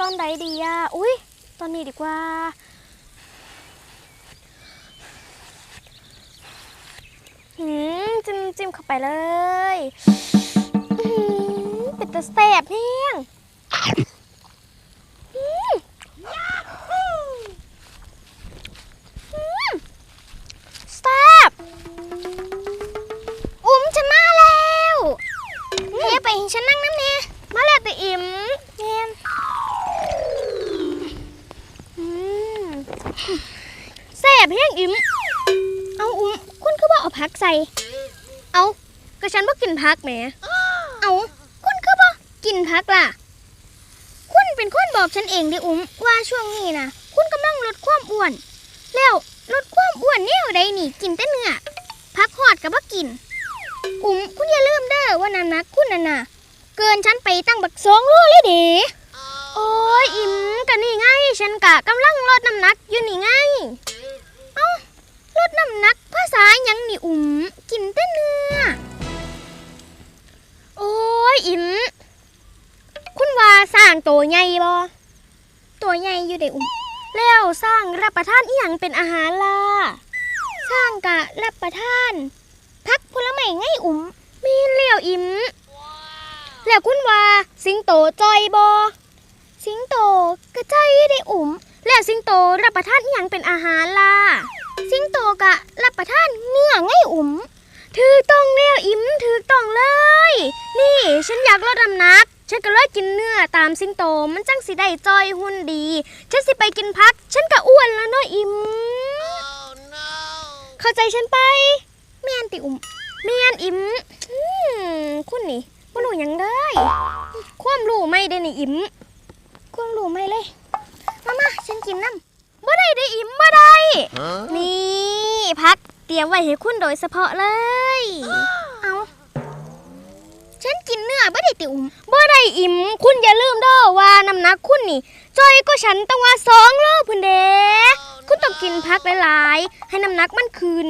ตอนใดดีอะ อุ้ยตอนนี้ดีกว่า หืมจิ้มจิ้มเข้าไปเลยเป็นตะแสบเฮียงอืมอืมแสบอุ้มฉันมาแล้วเฮ้ไปให้ฉันนั่งน้ำเนี่ยมาแล้วแต่อิ่มเนี่ย แสบเฮียงอิ่มเอาอุ้มคุณคือว่าเอาพักใส่ เอาก็ฉันว่ากินพักแหมเอาคุณคือว่ากินพักล่ะ คุณเป็นคนบอกฉันเองดิอุ้มว่าช่วงนี้นะคุณกำลังลดความอ้วน แล้วลดความอ้วนแนวใดนี่กินแต่เนื้อพักหอดกับว่ากิน อุ้มคุณอย่าลืมเด้อว่าน้ำหนักคุณน่ะนะเกินฉันไปตั้งบักสองโลเลยเดิโอ้ยอิ่มกันนี่ไง กำลังลดน้ำหนักอยู่นี่ไง เอ้าลดน้ำหนักภาษายังนี่อุ่มกินแต่เนื้อ โอ้ยอิ่มคุณว่าสร้างตัวใหญ่บ่ตัวใหญ่อยู่เด้อุ่มแล้วสร้างรับประทานอีหยังเป็นอาหารล่ะสร้างกะรับประทานพักผลไม้ไงอุ่มมีเลี้ยวอิ่มแล้วคุณว่าสิงโตจอยบ่ สิงโตกระจอยได้อุ่ม แล้วสิงโตรับประทานอีหยังเป็นอาหารล่ะ สิงโตกะรับประทานเนื้อไงอุ๋มถือต้องแล้วอิ่มถือต้องเลย นี่ฉันอยากลดน้ำหนัก ฉันก็เลยกินเนื้อตามสิงโตมันจังสิได้จอยหุ่นดี ฉันสิไปกินพัก ฉันก็อ้วนแล้วเนาะอิ่ม เข้าใจฉันไปเมียนติอุ่มเมียนอิ่มคุณนี่บ่รู้หยังได้ความรู้ไม่ได้นี่อิ่ม ความรู้ไม่เลย มามาฉันกินน้ำบ่ได้ได้อิ่มบ่ได้ นี่พักเตรียมไว้ให้คุณโดยเฉพาะเลย เอาฉันกินเนื้อบ่ได้ติอุ่มบ่ได้อิ่ม คุณอย่าลืมเด้อว่าน้ำหนักคุณนี่จอยก็ฉันต้องว่าสองโลพุ่นเด้คุณต้องกินพักหลายๆ ให้น้ำหนักมันขึ้น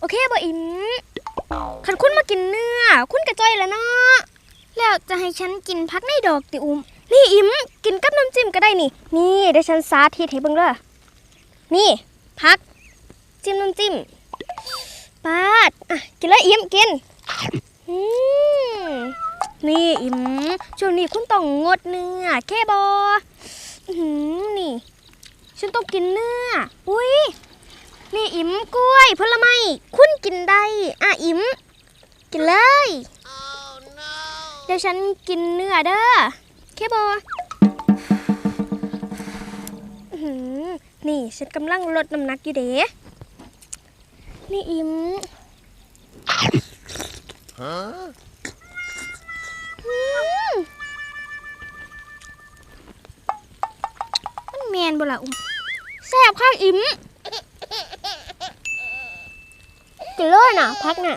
โอเคบ่อิ่มคันคุณมากินเนื้อ คุณกระจอยแล้วเนาะแล้วจะให้ฉันกินพักในดอกติอุ่ม นี่อิ่มกินกับน้ำจิ้มก็ได้นี่ นี่เดี๋ยวฉันสาธิตให้เบิ่งเด้อนี่ พัก จิ้มน้ำจิ้มปาดอะกินแล้วอิ่มกินอืมนี่อิ่มช่วงนี้คุณต้องงดเนื้อแค่บออื้อหือนี่ ฉันต้องกินเนื้อ อุ้ยนี่อิ่มกล้วยผลไม้คุณกินได้ อะอิ่มกินเลยเดี๋ยวฉันกินเนื้อเด้อแค่บอนี่ฉันกำลังลดน้ำหนักอยู่เด้นี่อิมอืมมันแมนบ่ล่ะอุ้มแซ่บข้างอิมกินเลยน่ะ พักน่ะ